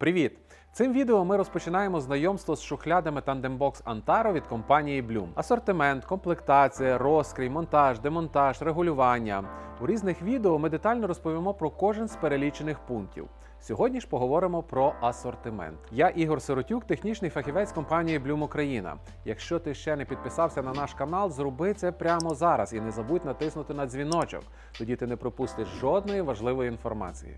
Привіт! Цим відео ми розпочинаємо знайомство з шухлядами Tandembox Antaro від компанії Bloom. Асортимент, комплектація, розкрій, монтаж, демонтаж, регулювання. У різних відео ми детально розповімо про кожен з перелічених пунктів. Сьогодні ж поговоримо про асортимент. Я Ігор Сиротюк, технічний фахівець компанії Bloom Україна. Якщо ти ще не підписався на наш канал, зроби це прямо зараз і не забудь натиснути на дзвіночок. Тоді ти не пропустиш жодної важливої інформації.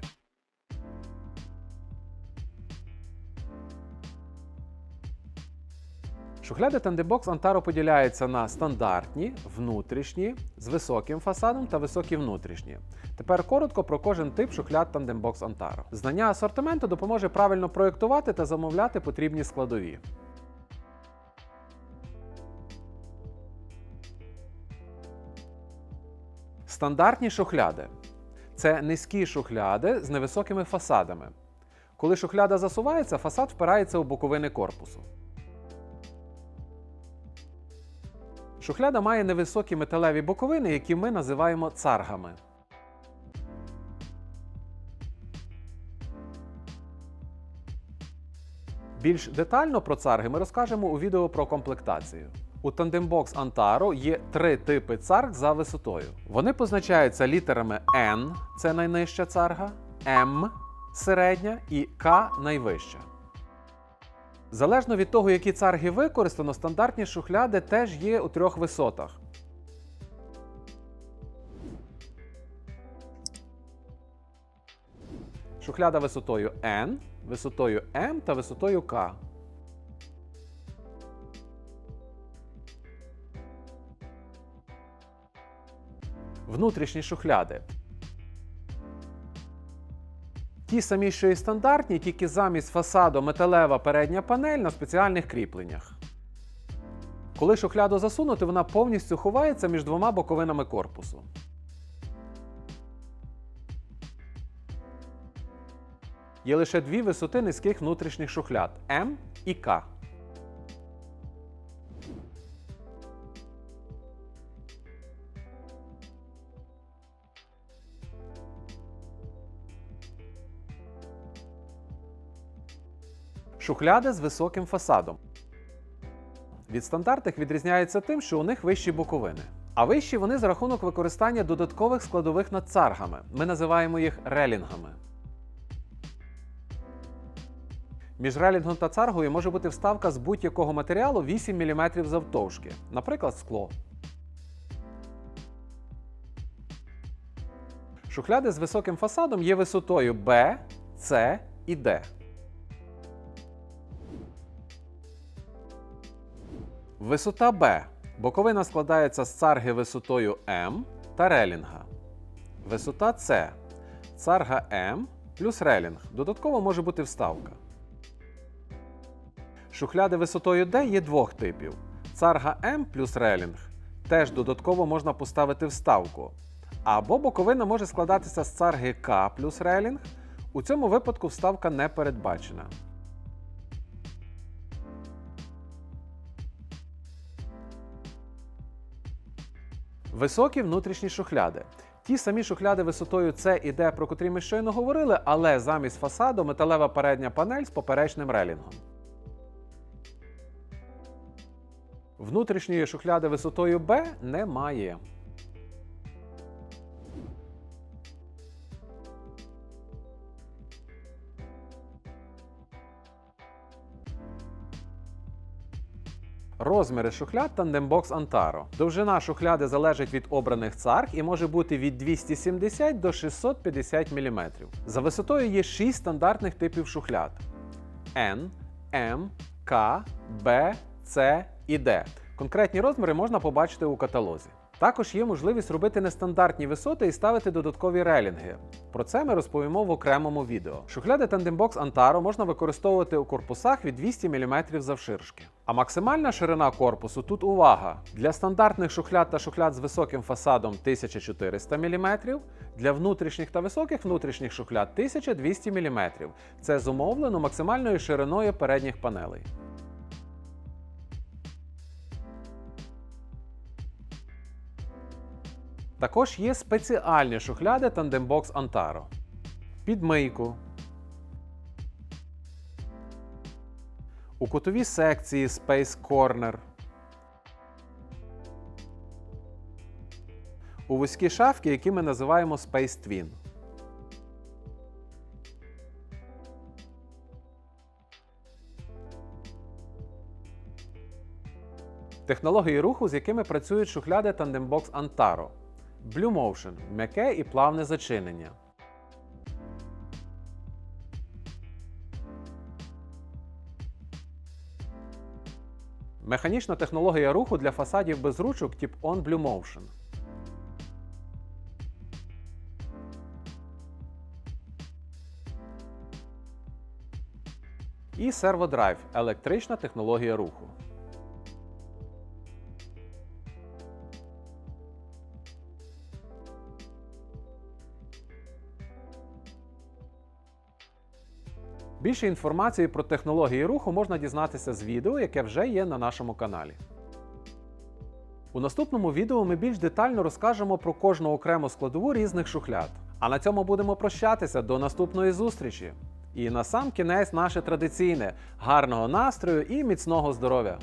Шухляди Tandebox Antaro поділяються на стандартні, внутрішні, з високим фасадом та високі внутрішні. Тепер коротко про кожен тип шухляд Tandembox Antaro. Знання асортименту допоможе правильно проєктувати та замовляти потрібні складові. Стандартні шухляди це низькі шухляди з невисокими фасадами. Коли шухляда засувається, фасад впирається у боковини корпусу. Шухляда має невисокі металеві боковини, які ми називаємо царгами. Більш детально про царги ми розкажемо у відео про комплектацію. У Tandembox Antaro є три типи царг за висотою. Вони позначаються літерами N це найнижча царга, M середня і K найвища. Залежно від того, які царги використано, стандартні шухляди теж є у трьох висотах. Шухляда висотою N, висотою M та висотою K. Внутрішні шухляди. Ті самі, що і стандартні, тільки замість фасаду металева передня панель на спеціальних кріпленнях. Коли шухляду засунути, вона повністю ховається між двома боковинами корпусу. Є лише дві висоти низьких внутрішніх шухляд М і К. Шухляди з високим фасадом. Від стандартних відрізняються тим, що у них вищі боковини. А вищі вони за рахунок використання додаткових складових над царгами. Ми називаємо їх релінгами. Між релінгом та царгою може бути вставка з будь-якого матеріалу 8 мм завтовшки, наприклад, скло. Шухляди з високим фасадом є висотою B, C і D. Висота Б. Боковина складається з царги висотою М та релінга. Висота С. Царга М плюс релінг. Додатково може бути вставка. Шухляди висотою D є двох типів. Царга М плюс релінг. Теж додатково можна поставити вставку. Або боковина може складатися з царги К плюс релінг. У цьому випадку вставка не передбачена. Високі внутрішні шухляди. Ті самі шухляди висотою С і Д, про котрі ми щойно говорили, але замість фасаду металева передня панель з поперечним релінгом. Внутрішньої шухляди висотою Б немає. Розміри шухляд Tandembox Antaro. Довжина шухляди залежить від обраних царг і може бути від 270 до 650 мм. За висотою є 6 стандартних типів шухляд: N, M, K, B, C і D. Конкретні розміри можна побачити у каталозі. Також є можливість робити нестандартні висоти і ставити додаткові релінги. Про це ми розповімо в окремому відео. Шухляди Tandembox Antaro можна використовувати у корпусах від 200 мм завширшки. А максимальна ширина корпусу тут увага! Для стандартних шухляд та шухляд з високим фасадом 1400 мм, для внутрішніх та високих внутрішніх шухляд 1200 мм. Це зумовлено максимальною шириною передніх панелей. Також є спеціальні шухляди Tandembox Antaro. Під мийку, у кутовій секції Space Corner, у вузькі шафки, які ми називаємо Space Twin. Технології руху, з якими працюють шухляди Tandembox Antaro. Blue Motion – м'яке і плавне зачинення. Механічна технологія руху для фасадів без ручок тип On Blue Motion. І серводрайв – електрична технологія руху. Більше інформації про технології руху можна дізнатися з відео, яке вже є на нашому каналі. У наступному відео ми більш детально розкажемо про кожну окрему складову різних шухляд. А на цьому будемо прощатися до наступної зустрічі. І на сам кінець наше традиційне гарного настрою і міцного здоров'я!